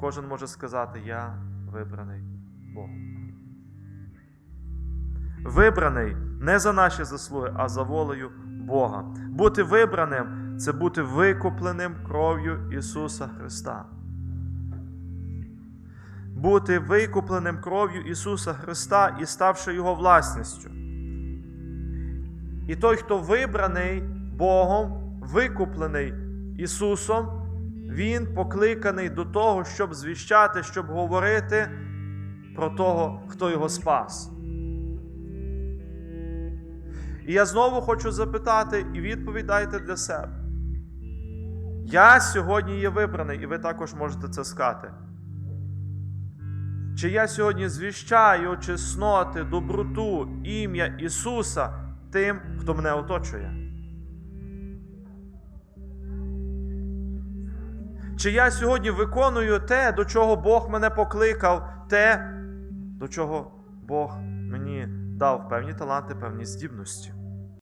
кожен може сказати: Я вибраний Богом. Вибраний не за наші заслуги, а за волею Бога. Бути вибраним це бути викупленим кров'ю Ісуса Христа. Бути викупленим кров'ю Ісуса Христа і ставши Його власністю. І той, хто вибраний Богом, викуплений Ісусом, Він покликаний до того, щоб звіщати, щоб говорити про того, хто його спас. І я знову хочу запитати, і відповідайте для себе. Я сьогодні є вибраний, і ви також можете це сказати. Чи я сьогодні звіщаю чесноти, доброту, ім'я Ісуса тим, хто мене оточує? Чи я сьогодні виконую те, до чого Бог мене покликав, те, до чого Бог мені дав певні таланти, певні здібності?